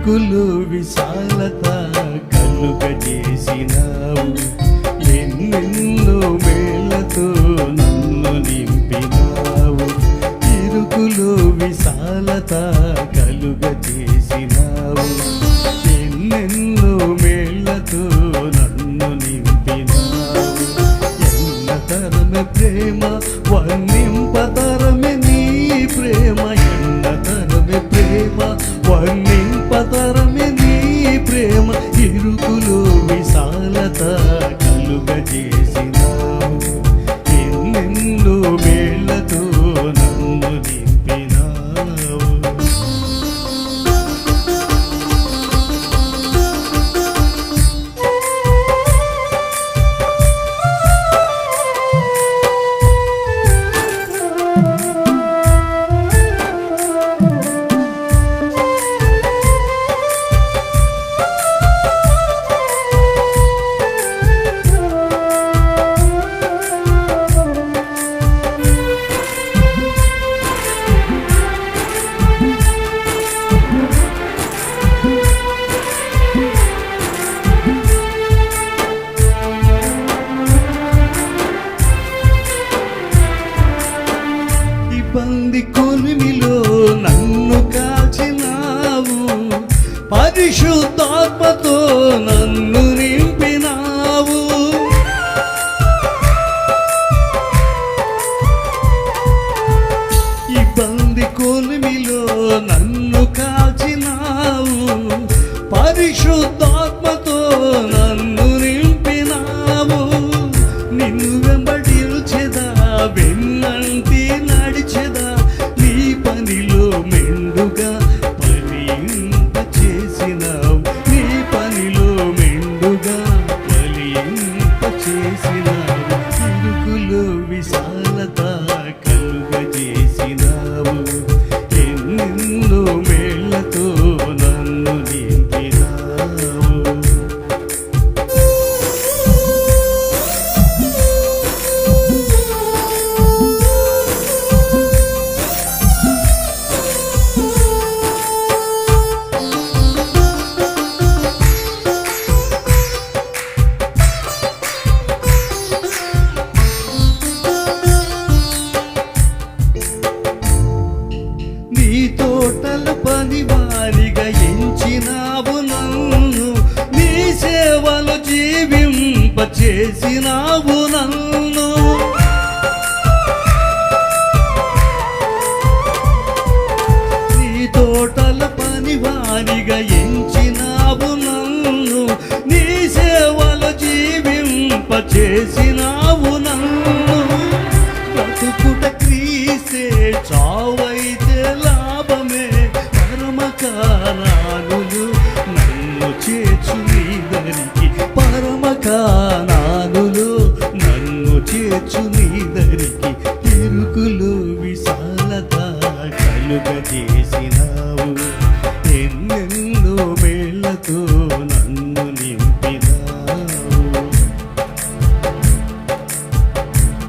దిక్కులు విశాలత కనుక చేసినావు. ఎన్నెన్నో మేళ్ళతో నన్ను నింపినావు. ఇరుకులు విశాలత కలుగ చేసినావు. ఎన్నెన్నో మేళ్ళతో నన్ను నింపినావు. ఎన్న ఎన్నతరమే ప్రేమ వర్ణింపతరమే ఇబ్బంది కొలిమిలో నన్ను కాచినావు. పరిశుద్ధాత్మతో నన్ను చేసినావు నన్ను. నీ తోటల పనివారిగా ఎంచినావు నన్ను. నీ సేవలు జీవింప చేసినావు నన్ను. బ్రతుకుట క్రీసే చావైతే లాభమే. పరమకారానులు ఎరుకులు విశాలత కలుగ చేసినావు